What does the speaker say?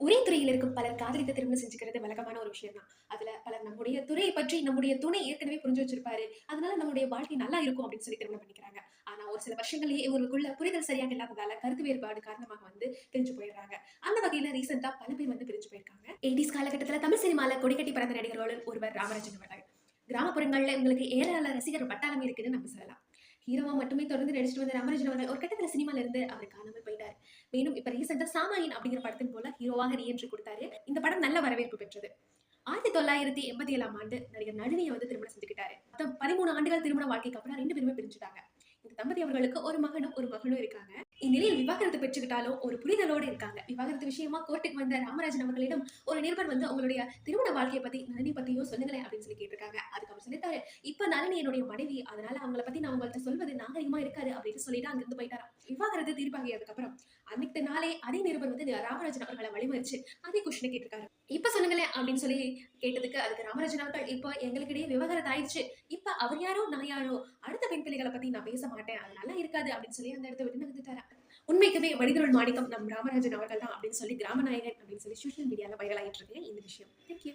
ஒரே துறையில் இருக்கும் பலர் காதலித்து திருமணம் செஞ்சுக்கிறது வழக்கமான ஒரு விஷயம் தான் அதுல பலர் நம்முடைய துறையை பற்றி நம்முடைய துணை ஏற்கனவே புரிஞ்சு வச்சிருப்பாரு. அதனால நம்முடைய வாழ்க்கை நல்லா இருக்கும் அப்படின்னு சொல்லி திருமணம் பண்ணிக்கிறாங்க. ஆனா ஒரு சில வருஷங்களே இவங்களுக்குள்ள புரிதல் சரியாக இல்லாததால கருத்து வேறுபாடு காரணமாக வந்து பிரிஞ்சு போயிடுறாங்க. அந்த வகையில ரீசெண்டா பல பேர் வந்து பிரிஞ்சு போயிருக்காங்க. எயிட்டிஸ் காலகட்டத்துல தமிழ் சினிமால கொடிக்கட்டி பிறந்த நடிகர்களும் ஒருவர் ராமராஜன் அவர்கள். கிராமப்புறங்கள்ல உங்களுக்கு ஏராள ரசிகர் பட்டாளம் இருக்குன்னு நம்ம சொல்லலாம். ஹீரோவா மட்டுமே தொடர்ந்து நடிச்சிட்டு வந்த ராமராஜன் அவர்கள் ஒரு கட்டத்தில் சினிமால இருந்து அவர் காணாமல் போய் மேலும் இப்ப ரீசெண்டா சாமாயின் அப்படிங்கிற படத்தின் போல ஹீரோவாக ரீஎன்ட்ரி கொடுத்தாரு. இந்த படம் நல்ல வரவேற்பு பெற்றது. ஆயிரத்தி தொள்ளாயிரத்தி எண்பத்தி ஏழாம் ஆண்டு நடிகர் நளினியை வந்து திருமணம் செஞ்சுக்கிட்டாரு. மொத்தம் பதிமூணு ஆண்டுகள் திருமண வாழ்க்கைக்கு அப்புறம் ரெண்டு பேருமே பிரிஞ்சுட்டாங்க. இந்த தம்பதி அவர்களுக்கு ஒரு மகனும் ஒரு மகனும் இருக்காங்க. இந்நிலையில் விவாகரத்து பெற்றுக்கிட்டாலும் ஒரு புரிதலோடு இருக்காங்க. விவாகரத்து விஷயமா கோர்ட்டுக்கு வந்த ராமராஜன் அவர்களிடம் ஒரு நிருபர் வந்து உங்களுடைய திருமண வாழ்க்கையை பத்தி நளினி பத்தியும் சொல்லுங்களேன் அப்படின்னு சொல்லி கேட்டிருக்காங்க. அதுக்கு அவர் சொல்லிட்டாரு இப்ப நளினி என்னுடைய மனைவி. அதனால அவங்கள பத்தி நான் உங்கள்கிட்ட சொல்வது நாகரிகமா இருக்காது அப்படின்னு சொல்லிட்டு அங்கிருந்து போயிட்டாராம் விவாகரத்து தீர்ப்பாகியதுக்கு அப்புறம் அன்னைக்கு நாளே அதே நிருபர் வந்து ராமராஜன் அவர்களை வழிமறிச்சு அதே கொஸ்டினை கேட்டிருக்காரு. இப்ப சொல்லுங்களேன் அப்படின்னு சொல்லி கேட்டதுக்கு அதுக்கு ராமராஜன் அவர்கள் இப்போ எங்களுக்கிடையே விவகாரத்து ஆயிடுச்சு. இப்ப அவர் யாரோ நான் யாரோ? அடுத்த பெண் பிள்ளைகளை பத்தி நான் பேச மாட்டேன். அது நல்லா இருக்காது. அப்படின்னு சொல்லி அந்த இடத்த விட்டு நகர்ந்துட்டாரா. உண்மைக்குமே மனிதர்கள் மாணிக்கம் நம் ராமராஜன் அவர்கள் தான் அப்படின்னு சொல்லி கிராமநாயகன் அப்படின்னு சொல்லி சோஷியல் மீடியால வைரல் ஆகிட்டு இருக்கு இந்த விஷயம். தேங்க்யூ